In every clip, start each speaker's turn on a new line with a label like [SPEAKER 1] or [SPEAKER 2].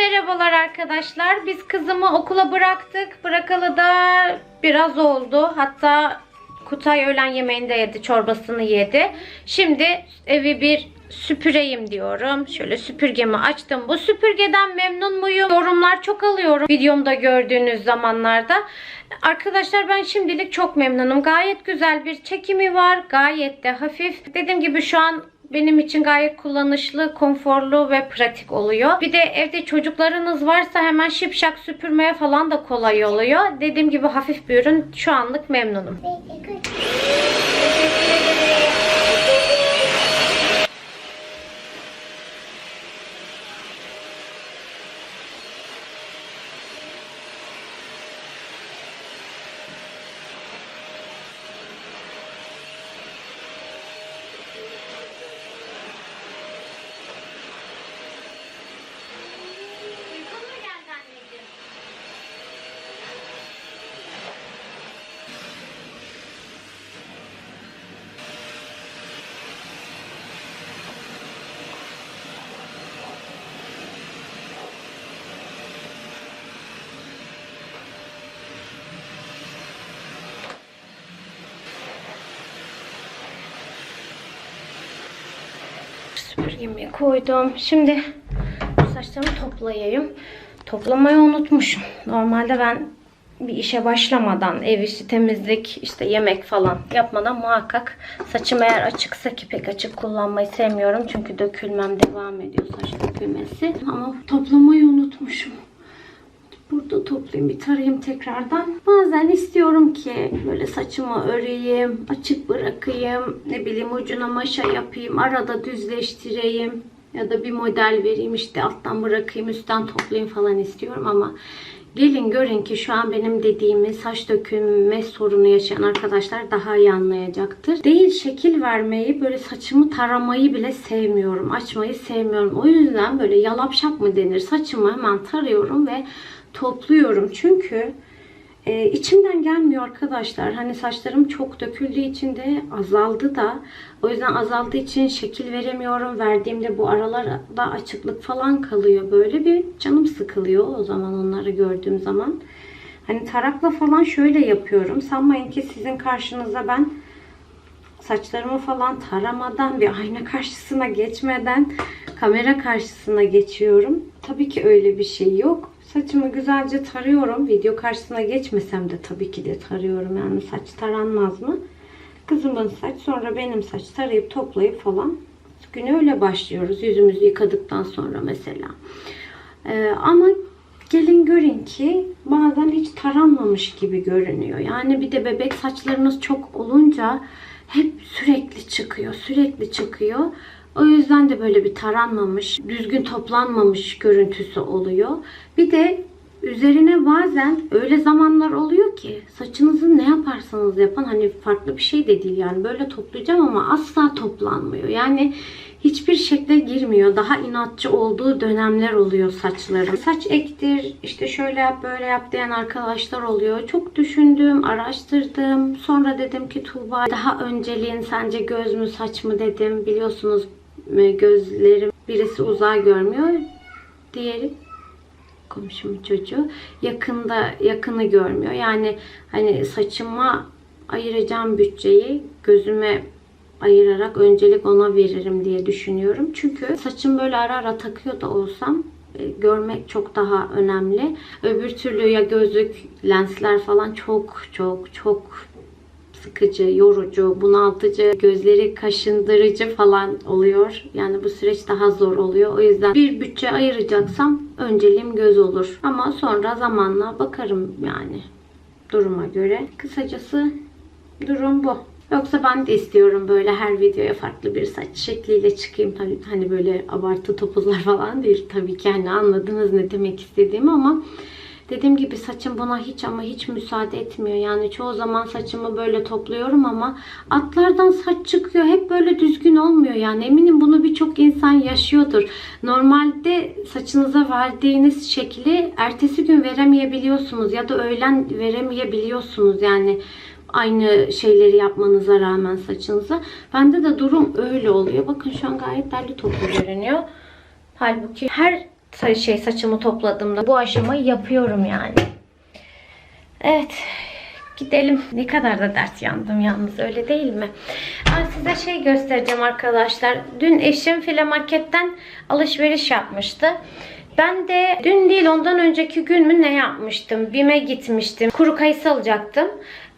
[SPEAKER 1] merhabalar arkadaşlar. Biz kızımı okula bıraktık. Bırakalı da biraz oldu. Hatta Kutay öğlen yemeğini de yedi. Çorbasını yedi. Şimdi evi bir süpüreyim diyorum. Şöyle süpürgemi açtım. Bu süpürgeden memnun muyum? Yorumlar çok alıyorum. Videomda gördüğünüz zamanlarda. Arkadaşlar ben şimdilik çok memnunum. Gayet güzel bir çekimi var. Gayet de hafif. Dediğim gibi şu an benim için gayet kullanışlı, konforlu ve pratik oluyor. Bir de evde çocuklarınız varsa hemen şipşak süpürmeye falan da kolay oluyor. Dediğim gibi hafif bir ürün. Şu anlık memnunum. Uykun mu geldi anneciğim? Süpürgemi koydum. Şimdi bu saçlarımı toplayayım. Toplamayı unutmuşum. Normalde ben bir işe başlamadan ev işi, temizlik, işte yemek falan yapmadan muhakkak saçım eğer açıksa ki pek açık kullanmayı sevmiyorum. Çünkü dökülmem devam ediyor saç dökülmesi. Ama toplamayı unutmuşum. Burada toplayayım bir tarayayım tekrardan. Bazen istiyorum ki böyle saçımı öreyim, açık bırakayım, ne bileyim ucuna maşa yapayım, arada düzleştireyim ya da bir model vereyim işte alttan bırakayım, üstten toplayayım falan istiyorum ama gelin görün ki şu an benim dediğimi saç dökülme sorunu yaşayan arkadaşlar daha iyi anlayacaktır. Değil şekil vermeyi, böyle saçımı taramayı bile sevmiyorum. Açmayı sevmiyorum. O yüzden böyle yalapşap mı denir? Saçımı hemen tarıyorum ve topluyorum. Çünkü e, içimden gelmiyor arkadaşlar. Hani saçlarım çok döküldüğü için de azaldı da. O yüzden azaldığı için şekil veremiyorum. Verdiğimde bu aralarda açıklık falan kalıyor. Böyle bir canım sıkılıyor o zaman onları gördüğüm zaman. Hani tarakla falan şöyle yapıyorum. Sanmayın ki sizin karşınıza ben saçlarımı falan taramadan bir ayna karşısına geçmeden kamera karşısına geçiyorum. Tabii ki öyle bir şey yok. Saçımı güzelce tarıyorum. Video karşısına geçmesem de tabii ki de tarıyorum. Yani saç taranmaz mı? Kızımın saç sonra benim saç tarayıp toplayıp falan güne öyle başlıyoruz. Yüzümüzü yıkadıktan sonra mesela. Ee, ama gelin görün ki bazen hiç taranmamış gibi görünüyor. Yani bir de bebek saçlarınız çok olunca hep sürekli çıkıyor, sürekli çıkıyor. O yüzden de böyle bir taranmamış, düzgün toplanmamış görüntüsü oluyor. Bir de üzerine bazen öyle zamanlar oluyor ki saçınızı ne yaparsanız yapın hani farklı bir şey de değil yani böyle toplayacağım ama asla toplanmıyor. Yani hiçbir şekle girmiyor. Daha inatçı olduğu dönemler oluyor saçlarım. Saç ektir, işte şöyle yap, böyle yap diyen arkadaşlar oluyor. Çok düşündüm, araştırdım. Sonra dedim ki Tuğba daha önceliğin sence göz mü saç mı dedim. Biliyorsunuz gözlerim birisi uzağa görmüyor. Diğeri komşumun çocuğu yakında yakını görmüyor. Yani hani saçıma ayıracağım bütçeyi gözüme ayırarak öncelik ona veririm diye düşünüyorum. Çünkü saçım böyle ara ara takıyor da olsam e, görmek çok daha önemli. Öbür türlü ya gözlük, lensler falan çok çok çok sıkıcı, yorucu, bunaltıcı, gözleri kaşındırıcı falan oluyor. Yani bu süreç daha zor oluyor. O yüzden bir bütçe ayıracaksam önceliğim göz olur. Ama sonra zamanla bakarım yani duruma göre. Kısacası durum bu. Yoksa ben de istiyorum böyle her videoya farklı bir saç şekliyle çıkayım. Tabii hani böyle abartı topuzlar falan değil. Tabii ki hani anladınız ne demek istediğimi ama Dediğim gibi saçım buna hiç ama hiç müsaade etmiyor. Yani çoğu zaman saçımı böyle topluyorum ama atlardan saç çıkıyor. Hep böyle düzgün olmuyor. Yani eminim bunu birçok insan yaşıyordur. Normalde saçınıza verdiğiniz şekli ertesi gün veremeyebiliyorsunuz ya da öğlen veremeyebiliyorsunuz. Yani aynı şeyleri yapmanıza rağmen saçınıza. Bende de durum öyle oluyor. Bakın şu an gayet derli toplu görünüyor. Halbuki her şey saçımı topladığımda bu aşamayı yapıyorum yani. Evet. Gidelim. Ne kadar da dert yandım yalnız öyle değil mi? Ben size şey göstereceğim arkadaşlar. Dün eşim file marketten alışveriş yapmıştı. Ben de dün değil ondan önceki gün mü ne yapmıştım? Bime gitmiştim. Kuru kayısı alacaktım.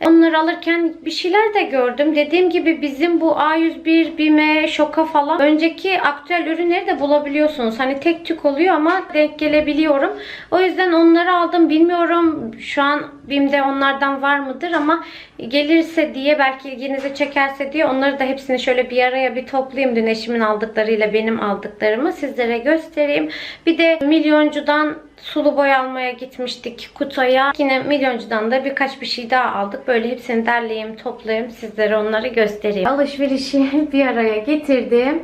[SPEAKER 1] Onları alırken bir şeyler de gördüm. Dediğim gibi bizim bu A101, Bime, Şoka falan önceki aktüel ürünleri de bulabiliyorsunuz. Hani tek tük oluyor ama denk gelebiliyorum. O yüzden onları aldım. Bilmiyorum şu an Bim'de onlardan var mıdır ama gelirse diye belki ilginizi çekerse diye onları da hepsini şöyle bir araya bir toplayayım. Dün eşimin aldıklarıyla benim aldıklarımı sizlere göstereyim. Bir de milyoncudan sulu boy almaya gitmiştik Kutay'a. Yine milyoncudan da birkaç bir şey daha aldık. Böyle hepsini derleyeyim, toplayayım. Sizlere onları göstereyim. Alışverişi bir araya getirdim.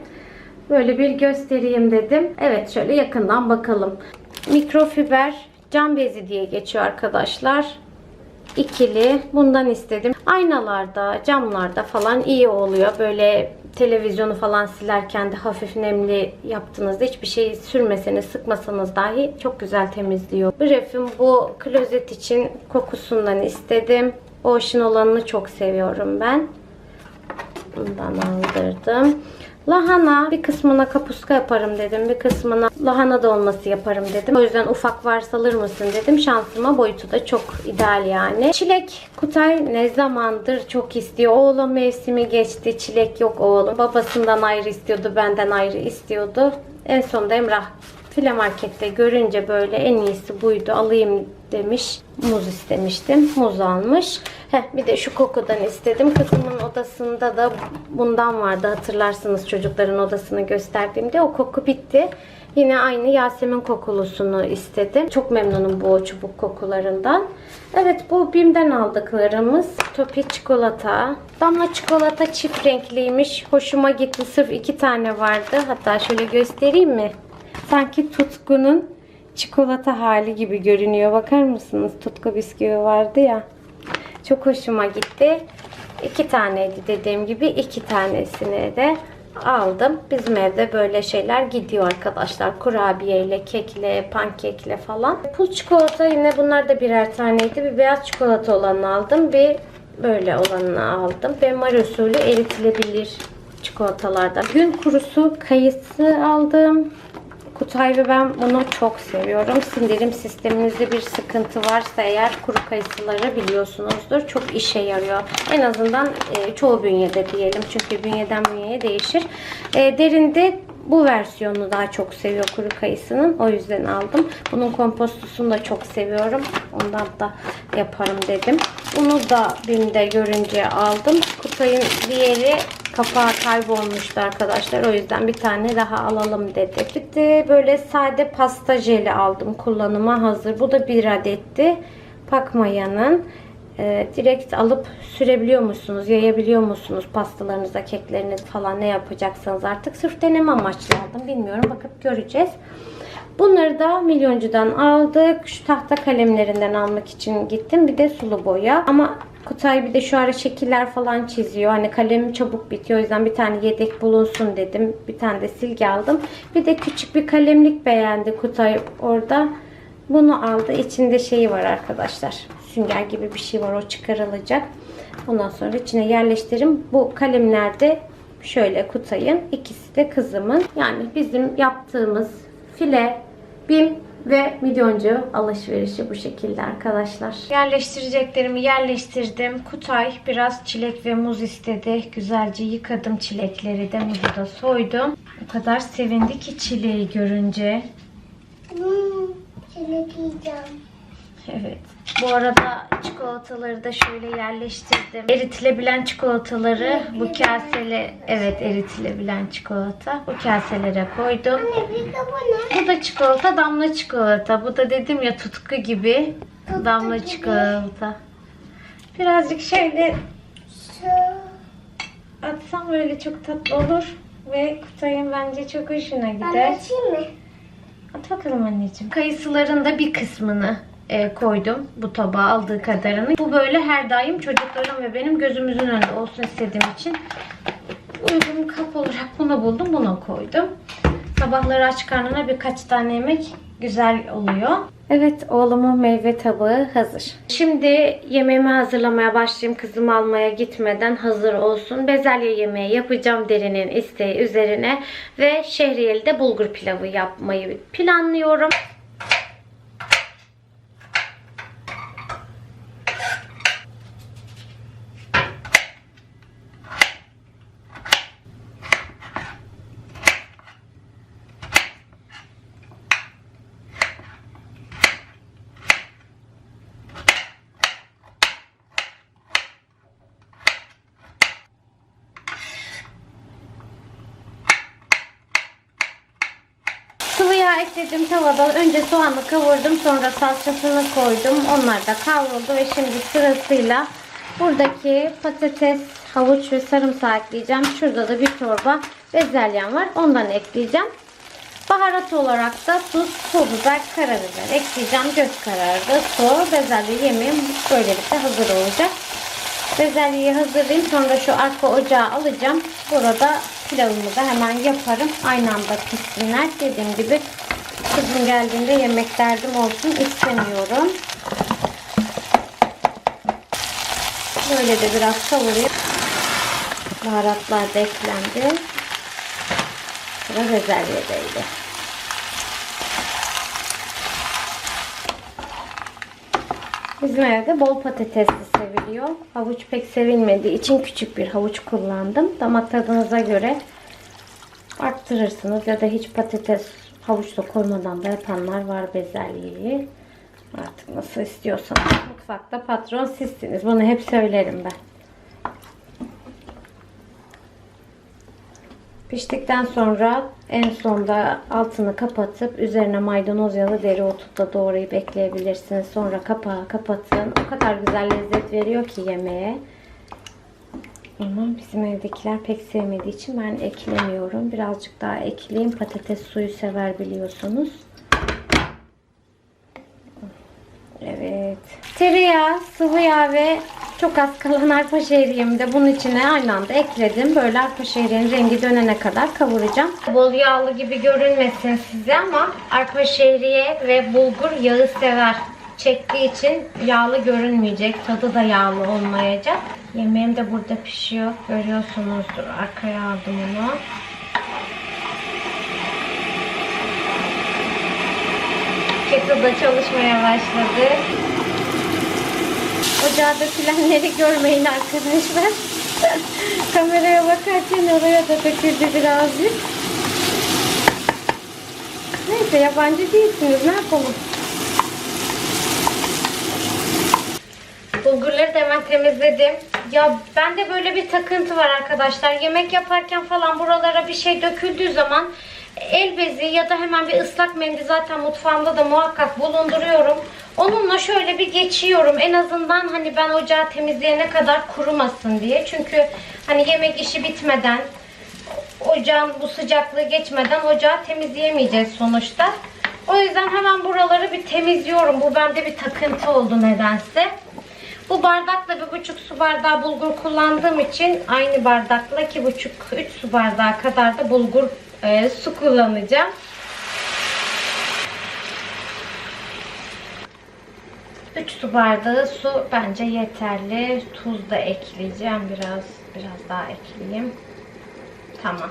[SPEAKER 1] Böyle bir göstereyim dedim. Evet şöyle yakından bakalım. Mikrofiber cam bezi diye geçiyor arkadaşlar. İkili. Bundan istedim. Aynalarda, camlarda falan iyi oluyor. Böyle televizyonu falan silerken de hafif nemli yaptığınızda hiçbir şey sürmeseniz, sıkmasanız dahi çok güzel temizliyor. Bref'in bu klozet için kokusundan istedim. Ocean olanını çok seviyorum ben. Bundan aldırdım. Lahana bir kısmına kapuska yaparım dedim. Bir kısmına lahana dolması yaparım dedim. O yüzden ufak varsa alır mısın dedim. Şansıma boyutu da çok ideal yani. Çilek Kutay ne zamandır çok istiyor. Oğlum mevsimi geçti. Çilek yok oğlum. Babasından ayrı istiyordu. Benden ayrı istiyordu. En sonunda Emrah file markette görünce böyle en iyisi buydu alayım demiş. Muz istemiştim. Muz almış. Heh, bir de şu kokudan istedim. Kızımın odasında da bundan vardı. Hatırlarsınız çocukların odasını gösterdiğimde. O koku bitti. Yine aynı Yasemin kokulusunu istedim. Çok memnunum bu çubuk kokularından. Evet bu Bim'den aldıklarımız. Topi çikolata. Damla çikolata çift renkliymiş. Hoşuma gitti. Sırf iki tane vardı. Hatta şöyle göstereyim mi? Sanki Tutku'nun çikolata hali gibi görünüyor. Bakar mısınız? Tutku bisküvi vardı ya. Çok hoşuma gitti. İki taneydi dediğim gibi. iki tanesini de aldım. Bizim evde böyle şeyler gidiyor arkadaşlar. Kurabiyeyle, kekle, pankekle falan. Pul çikolata yine bunlar da birer taneydi. Bir beyaz çikolata olanı aldım. Bir böyle olanını aldım. Ve mar eritilebilir çikolatalardan. Gün kurusu kayısı aldım. Kutay ve ben bunu çok seviyorum. Sindirim sisteminizde bir sıkıntı varsa eğer kuru kayısıları biliyorsunuzdur. Çok işe yarıyor. En azından e, çoğu bünyede diyelim. Çünkü bünyeden bünyeye değişir. E, derinde bu versiyonu daha çok seviyor kuru kayısının. O yüzden aldım. Bunun kompostosunu da çok seviyorum. Ondan da yaparım dedim. Bunu da BİM'de görünce aldım. Kutay'ın diğeri kapağı kaybolmuştu arkadaşlar. O yüzden bir tane daha alalım dedi. Bir de böyle sade pasta jeli aldım. Kullanıma hazır. Bu da bir adetti. Pakmaya'nın. Ee, direkt alıp sürebiliyor musunuz? Yayabiliyor musunuz? Pastalarınıza, kekleriniz falan ne yapacaksanız artık. Sırf deneme amaçlı aldım. Bilmiyorum. Bakıp göreceğiz. Bunları da milyoncudan aldık. Şu tahta kalemlerinden almak için gittim. Bir de sulu boya. Ama Kutay bir de şu ara şekiller falan çiziyor. Hani kalem çabuk bitiyor. O yüzden bir tane yedek bulunsun dedim. Bir tane de silgi aldım. Bir de küçük bir kalemlik beğendi Kutay orada. Bunu aldı. İçinde şeyi var arkadaşlar. Sünger gibi bir şey var. O çıkarılacak. Ondan sonra içine yerleştiririm. Bu kalemlerde şöyle Kutay'ın. ikisi de kızımın. Yani bizim yaptığımız file, bim ve milyoncu alışverişi bu şekilde arkadaşlar. Yerleştireceklerimi yerleştirdim. Kutay biraz çilek ve muz istedi. Güzelce yıkadım çilekleri de muzu da soydum. O kadar sevindi ki çileği görünce.
[SPEAKER 2] Hmm, çilek yiyeceğim.
[SPEAKER 1] Evet. Bu arada çikolataları da şöyle yerleştirdim. Eritilebilen çikolataları bu kasele evet eritilebilen çikolata bu kaselere koydum.
[SPEAKER 2] Anne bir de bu ne?
[SPEAKER 1] Bu da çikolata, damla çikolata. Bu da dedim ya tutku gibi
[SPEAKER 2] Tutku
[SPEAKER 1] damla
[SPEAKER 2] gibi.
[SPEAKER 1] çikolata. Birazcık şöyle atsam böyle çok tatlı olur. Ve Kutay'ın bence çok hoşuna
[SPEAKER 2] Ben
[SPEAKER 1] gider.
[SPEAKER 2] açayım mı?
[SPEAKER 1] At bakalım anneciğim. Kayısıların da bir kısmını e, koydum bu tabağa aldığı kadarını. Bu böyle her daim çocuklarım ve benim gözümüzün önünde olsun istediğim için uygun kap olarak bunu buldum. Buna koydum. Sabahları aç karnına birkaç tane yemek güzel oluyor. Evet oğlumun meyve tabağı hazır. Şimdi yemeğimi hazırlamaya başlayayım. Kızımı almaya gitmeden hazır olsun. Bezelye yemeği yapacağım derinin isteği üzerine. Ve şehriyeli de bulgur pilavı yapmayı planlıyorum. Sıvı yağ ekledim tavadan. Önce soğanı kavurdum. Sonra salçasını koydum. Onlar da kavruldu ve şimdi sırasıyla buradaki patates, havuç ve sarımsağı ekleyeceğim. Şurada da bir torba bezelyem var. Ondan ekleyeceğim. Baharat olarak da tuz, pul biber, karabiber ekleyeceğim. Göz kararı, su, bezelye yemeğim böylelikle hazır olacak. Bezelyeyi hazırlayayım. Sonra şu arka ocağa alacağım. Burada pilavımı da hemen yaparım. Aynı anda pişsinler. Dediğim gibi kızım geldiğinde yemek derdim olsun istemiyorum. Böyle de biraz kavurayım. Baharatlar da eklendi. Sıra bezelyedeydi. Bizim evde bol patatesli seviliyor. Havuç pek sevilmediği için küçük bir havuç kullandım. Damak tadınıza göre arttırırsınız ya da hiç patates havuçla koymadan da yapanlar var bezelyeyi. Artık nasıl istiyorsanız. Mutfakta patron sizsiniz. Bunu hep söylerim ben. Piştikten sonra en sonda altını kapatıp üzerine maydanoz ya da dereotu da doğrayıp ekleyebilirsiniz. Sonra kapağı kapatın. O kadar güzel lezzet veriyor ki yemeğe. Ama bizim evdekiler pek sevmediği için ben eklemiyorum. Birazcık daha ekleyeyim. Patates suyu sever biliyorsunuz. Evet. Tereyağı, sıvı yağ ve çok az kalan arpa şehriyemi de bunun içine aynı anda ekledim. Böyle arpa şehriyenin rengi dönene kadar kavuracağım. Bol yağlı gibi görünmesin size ama arpa şehriye ve bulgur yağı sever. Çektiği için yağlı görünmeyecek. Tadı da yağlı olmayacak. Yemeğim de burada pişiyor. Görüyorsunuzdur. Arkaya aldım onu. Kettle da çalışmaya başladı. Ocağa dökülenleri görmeyin arkadaşlar. Kameraya bakarken oraya da döküldü birazcık. Neyse yabancı değilsiniz ne yapalım. Bulgurları da hemen temizledim. Ya bende böyle bir takıntı var arkadaşlar. Yemek yaparken falan buralara bir şey döküldüğü zaman el bezi ya da hemen bir ıslak mendil zaten mutfağımda da muhakkak bulunduruyorum. Onunla şöyle bir geçiyorum. En azından hani ben ocağı temizleyene kadar kurumasın diye. Çünkü hani yemek işi bitmeden ocağın bu sıcaklığı geçmeden ocağı temizleyemeyeceğiz sonuçta. O yüzden hemen buraları bir temizliyorum. Bu bende bir takıntı oldu nedense. Bu bardakla bir buçuk su bardağı bulgur kullandığım için aynı bardakla iki buçuk üç su bardağı kadar da bulgur e, su kullanacağım. Üç su bardağı su bence yeterli. Tuz da ekleyeceğim biraz. Biraz daha ekleyeyim. Tamam.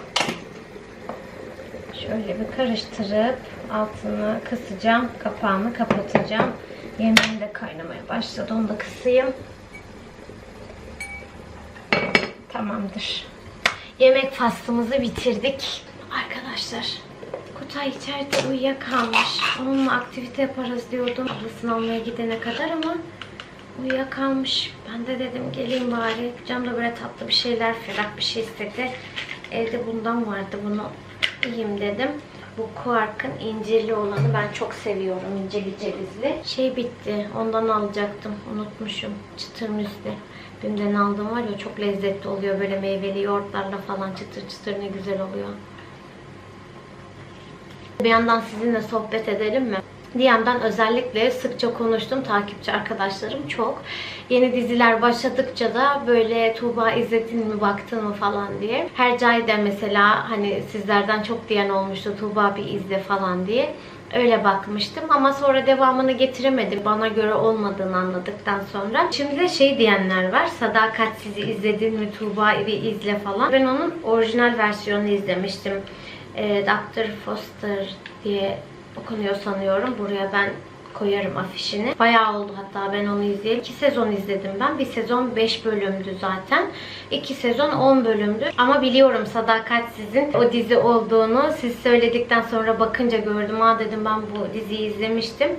[SPEAKER 1] Şöyle bir karıştırıp altını kısacağım. Kapağını kapatacağım. Yemeğim de kaynamaya başladı. Onu da kısayım. Tamamdır. Yemek faslımızı bitirdik. Arkadaşlar Kutay içeride uyuyakalmış. Onunla aktivite yaparız diyordum. Ablasını almaya gidene kadar ama uyuyakalmış. Ben de dedim geleyim bari. Cam da böyle tatlı bir şeyler, ferah bir şey istedi. Evde bundan vardı. Bunu yiyeyim dedim. Bu Quark'ın incirli olanı ben çok seviyorum. incirli cevizli. Şey bitti. Ondan alacaktım. Unutmuşum. Çıtır müsli. Bim'den aldığım var ya çok lezzetli oluyor. Böyle meyveli yoğurtlarla falan çıtır çıtır ne güzel oluyor. Bir yandan sizinle sohbet edelim mi? DM'den özellikle sıkça konuştum. Takipçi arkadaşlarım çok. Yeni diziler başladıkça da böyle Tuğba izledin mi baktın mı falan diye. Hercai de mesela hani sizlerden çok diyen olmuştu Tuğba bir izle falan diye. Öyle bakmıştım ama sonra devamını getiremedim. Bana göre olmadığını anladıktan sonra. Şimdi de şey diyenler var. Sadakat sizi izledin mi Tuğba bir izle falan. Ben onun orijinal versiyonunu izlemiştim. Ee, Dr. Foster diye okunuyor sanıyorum. Buraya ben koyarım afişini. Bayağı oldu hatta ben onu izleyeli. İki sezon izledim ben. Bir sezon 5 bölümdü zaten. İki sezon 10 bölümdü. Ama biliyorum Sadakat sizin o dizi olduğunu siz söyledikten sonra bakınca gördüm. Aa dedim ben bu diziyi izlemiştim.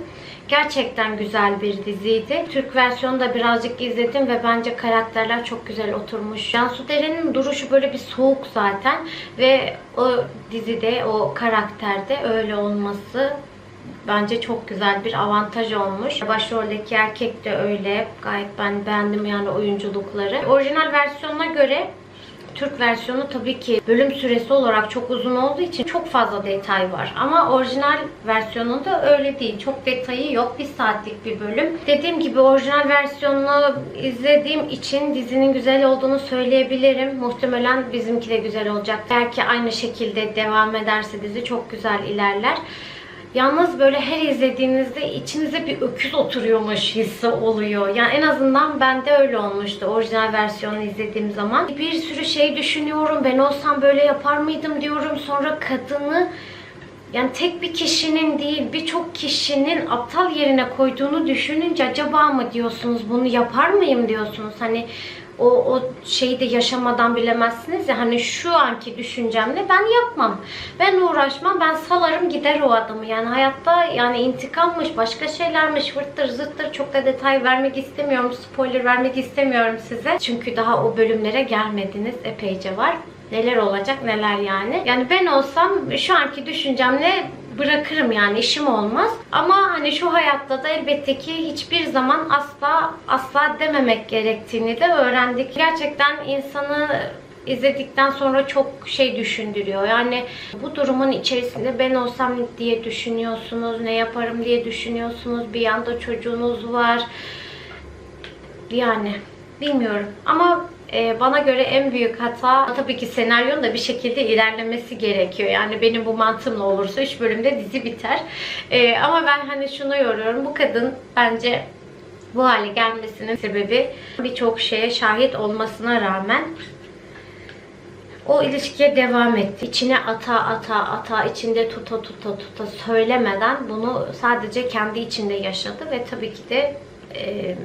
[SPEAKER 1] Gerçekten güzel bir diziydi. Türk versiyonu da birazcık izledim ve bence karakterler çok güzel oturmuş. Cansu Deren'in duruşu böyle bir soğuk zaten ve o dizide, o karakterde öyle olması bence çok güzel bir avantaj olmuş. Başroldeki erkek de öyle. Gayet ben beğendim yani oyunculukları. Orijinal versiyonuna göre Türk versiyonu tabii ki bölüm süresi olarak çok uzun olduğu için çok fazla detay var. Ama orijinal versiyonunda öyle değil. Çok detayı yok. Bir saatlik bir bölüm. Dediğim gibi orijinal versiyonunu izlediğim için dizinin güzel olduğunu söyleyebilirim. Muhtemelen bizimki de güzel olacak. Eğer ki aynı şekilde devam ederse dizi çok güzel ilerler. Yalnız böyle her izlediğinizde içinize bir öküz oturuyormuş hissi oluyor. Yani en azından bende öyle olmuştu orijinal versiyonu izlediğim zaman. Bir sürü şey düşünüyorum. Ben olsam böyle yapar mıydım diyorum. Sonra kadını yani tek bir kişinin değil birçok kişinin aptal yerine koyduğunu düşününce acaba mı diyorsunuz bunu yapar mıyım diyorsunuz. Hani o, o şeyi de yaşamadan bilemezsiniz ya hani şu anki düşüncemle ben yapmam. Ben uğraşmam. Ben salarım gider o adamı. Yani hayatta yani intikammış, başka şeylermiş, vırttır zırttır çok da detay vermek istemiyorum. Spoiler vermek istemiyorum size. Çünkü daha o bölümlere gelmediniz. Epeyce var. Neler olacak neler yani. Yani ben olsam şu anki düşüncemle bırakırım yani işim olmaz. Ama hani şu hayatta da elbette ki hiçbir zaman asla asla dememek gerektiğini de öğrendik. Gerçekten insanı izledikten sonra çok şey düşündürüyor. Yani bu durumun içerisinde ben olsam diye düşünüyorsunuz, ne yaparım diye düşünüyorsunuz. Bir yanda çocuğunuz var. Yani bilmiyorum ama e, bana göre en büyük hata tabii ki senaryonun da bir şekilde ilerlemesi gerekiyor. Yani benim bu mantığımla olursa 3 bölümde dizi biter. E, ama ben hani şunu yoruyorum. Bu kadın bence bu hale gelmesinin sebebi birçok şeye şahit olmasına rağmen o ilişkiye devam etti. İçine ata ata ata içinde tuta tuta tuta söylemeden bunu sadece kendi içinde yaşadı ve tabii ki de e,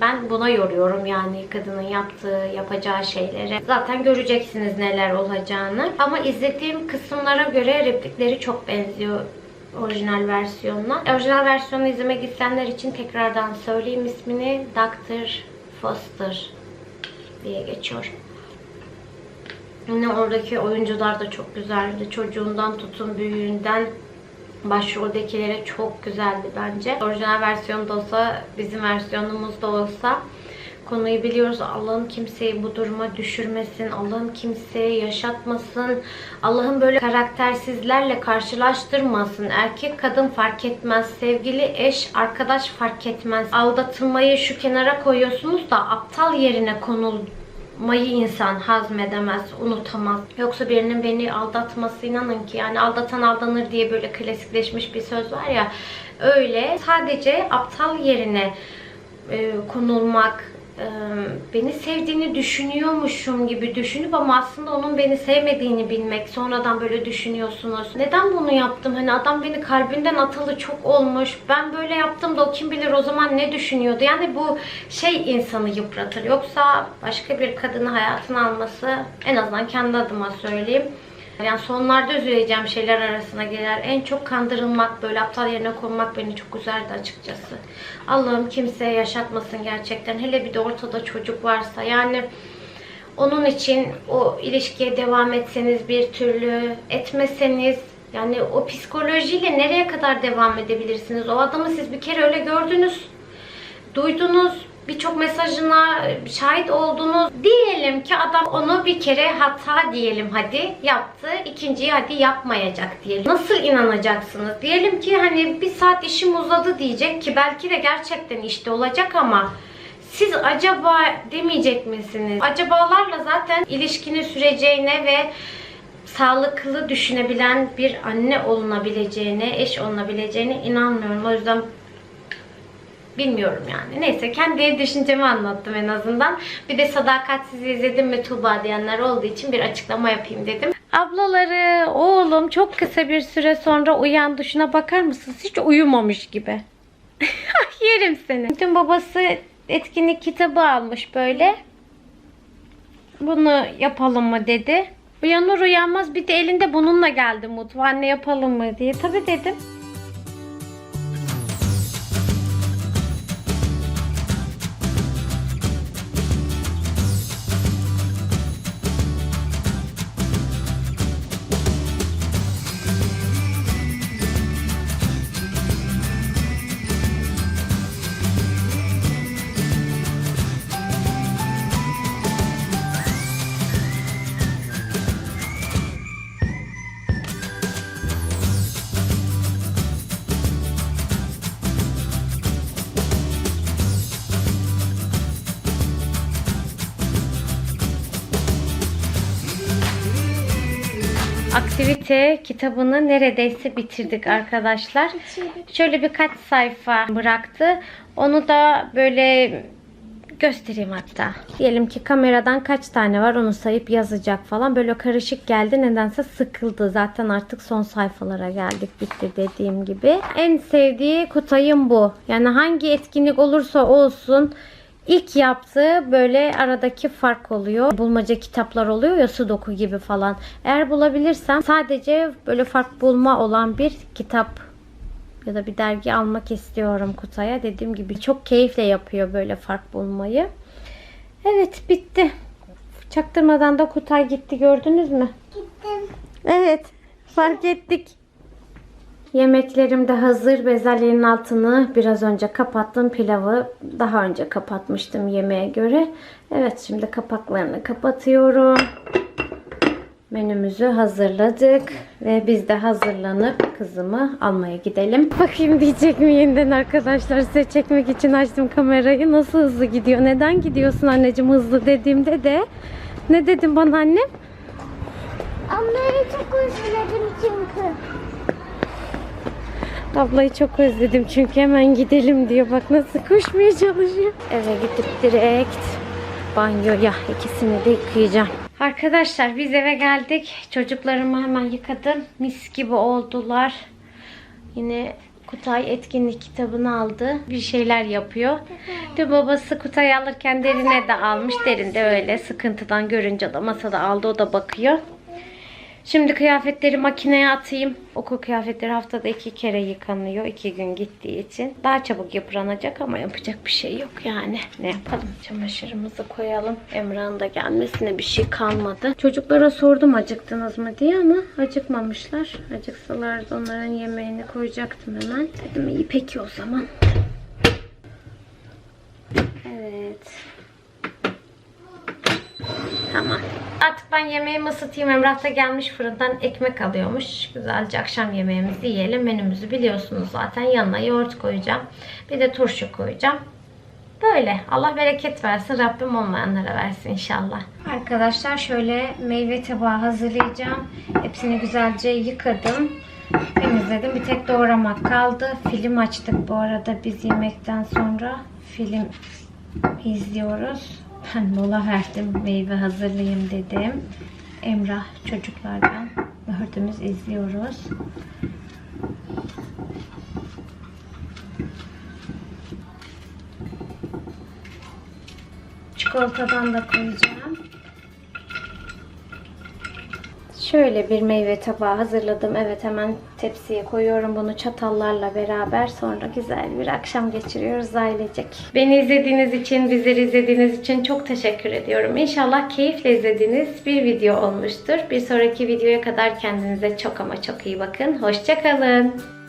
[SPEAKER 1] ben buna yoruyorum yani kadının yaptığı, yapacağı şeyleri. Zaten göreceksiniz neler olacağını. Ama izlediğim kısımlara göre replikleri çok benziyor orijinal versiyonuna. Orijinal versiyonu izlemek isteyenler için tekrardan söyleyeyim ismini. Dr. Foster diye geçiyor. Yine oradaki oyuncular da çok güzeldi. Çocuğundan tutun büyüğünden başroldekilere çok güzeldi bence. Orijinal versiyonda olsa, bizim versiyonumuzda olsa konuyu biliyoruz. Allah'ım kimseyi bu duruma düşürmesin. Allah'ım kimseyi yaşatmasın. Allah'ım böyle karaktersizlerle karşılaştırmasın. Erkek kadın fark etmez. Sevgili eş, arkadaş fark etmez. Aldatılmayı şu kenara koyuyorsunuz da aptal yerine konul mayı insan hazmedemez, unutamaz. Yoksa birinin beni aldatması inanın ki yani aldatan aldanır diye böyle klasikleşmiş bir söz var ya öyle sadece aptal yerine e, konulmak, beni sevdiğini düşünüyormuşum gibi düşünüp ama aslında onun beni sevmediğini bilmek. Sonradan böyle düşünüyorsunuz. Neden bunu yaptım? Hani adam beni kalbinden atalı çok olmuş. Ben böyle yaptım da o kim bilir o zaman ne düşünüyordu? Yani bu şey insanı yıpratır. Yoksa başka bir kadını hayatına alması en azından kendi adıma söyleyeyim. Yani sonlarda üzüleceğim şeyler arasına gelir. En çok kandırılmak, böyle aptal yerine konmak beni çok üzerdi açıkçası. Allah'ım kimseye yaşatmasın gerçekten. Hele bir de ortada çocuk varsa. Yani onun için o ilişkiye devam etseniz bir türlü, etmeseniz yani o psikolojiyle nereye kadar devam edebilirsiniz? O adamı siz bir kere öyle gördünüz, duydunuz, birçok mesajına şahit olduğunuz diyelim ki adam onu bir kere hata diyelim hadi yaptı. ikinciyi hadi yapmayacak diyelim. Nasıl inanacaksınız? Diyelim ki hani bir saat işim uzadı diyecek ki belki de gerçekten işte olacak ama siz acaba demeyecek misiniz? Acabalarla zaten ilişkinin süreceğine ve sağlıklı düşünebilen bir anne olunabileceğine, eş olunabileceğine inanmıyorum. O yüzden bilmiyorum yani. Neyse kendi düşüncemi anlattım en azından. Bir de sadakatsiz izledim mi Tuğba diyenler olduğu için bir açıklama yapayım dedim. Ablaları, oğlum çok kısa bir süre sonra uyandı. Şuna bakar mısınız? Hiç uyumamış gibi. Yerim seni. Dün babası etkinlik kitabı almış böyle. Bunu yapalım mı dedi. Uyanır uyanmaz bir de elinde bununla geldi mutfağa. Anne yapalım mı diye. Tabii dedim. Aktivite kitabını neredeyse bitirdik arkadaşlar. Şöyle birkaç sayfa bıraktı. Onu da böyle göstereyim hatta. Diyelim ki kameradan kaç tane var onu sayıp yazacak falan. Böyle karışık geldi. Nedense sıkıldı. Zaten artık son sayfalara geldik. Bitti dediğim gibi. En sevdiği Kutay'ın bu. Yani hangi etkinlik olursa olsun İlk yaptığı böyle aradaki fark oluyor. Bulmaca kitaplar oluyor ya sudoku gibi falan. Eğer bulabilirsem sadece böyle fark bulma olan bir kitap ya da bir dergi almak istiyorum Kutay'a. Dediğim gibi çok keyifle yapıyor böyle fark bulmayı. Evet bitti. Çaktırmadan da Kutay gitti gördünüz mü?
[SPEAKER 2] Gittim.
[SPEAKER 1] Evet fark ettik. Yemeklerim de hazır. Bezelyenin altını biraz önce kapattım. Pilavı daha önce kapatmıştım yemeğe göre. Evet şimdi kapaklarını kapatıyorum. Menümüzü hazırladık. Ve biz de hazırlanıp kızımı almaya gidelim. Bakayım diyecek mi yeniden arkadaşlar. Size çekmek için açtım kamerayı. Nasıl hızlı gidiyor? Neden gidiyorsun anneciğim hızlı dediğimde de. Ne dedim bana annem?
[SPEAKER 2] Ablayı çok özledim çünkü.
[SPEAKER 1] Ablayı çok özledim çünkü hemen gidelim diyor. Bak nasıl koşmaya çalışıyor. Eve gidip direkt banyoya ikisini de yıkayacağım. Arkadaşlar biz eve geldik. Çocuklarımı hemen yıkadım. Mis gibi oldular. Yine Kutay etkinlik kitabını aldı. Bir şeyler yapıyor. Dün babası Kutay alırken derine de almış. Derin de öyle sıkıntıdan görünce de masada aldı. O da bakıyor. Şimdi kıyafetleri makineye atayım. Okul kıyafetleri haftada iki kere yıkanıyor. iki gün gittiği için. Daha çabuk yıpranacak ama yapacak bir şey yok yani. Ne yapalım? Çamaşırımızı koyalım. Emrah'ın da gelmesine bir şey kalmadı. Çocuklara sordum acıktınız mı diye ama acıkmamışlar. Acıksalardı onların yemeğini koyacaktım hemen. Dedim iyi peki o zaman. Evet. Tamam. Artık ben yemeğimi ısıtayım. Emrah da gelmiş fırından ekmek alıyormuş. Güzelce akşam yemeğimizi yiyelim. Menümüzü biliyorsunuz zaten. Yanına yoğurt koyacağım. Bir de turşu koyacağım. Böyle. Allah bereket versin. Rabbim olmayanlara versin inşallah. Arkadaşlar şöyle meyve tabağı hazırlayacağım. Hepsini güzelce yıkadım. Temizledim. Bir tek doğramak kaldı. Film açtık bu arada biz yemekten sonra. Film izliyoruz. Ben mola verdim. Meyve hazırlayayım dedim. Emrah çocuklardan dördümüz izliyoruz. Çikolatadan da koyacağım. Şöyle bir meyve tabağı hazırladım. Evet hemen tepsiye koyuyorum bunu çatallarla beraber. Sonra güzel bir akşam geçiriyoruz ailecek. Beni izlediğiniz için, bizleri izlediğiniz için çok teşekkür ediyorum. İnşallah keyifle izlediğiniz bir video olmuştur. Bir sonraki videoya kadar kendinize çok ama çok iyi bakın. Hoşçakalın.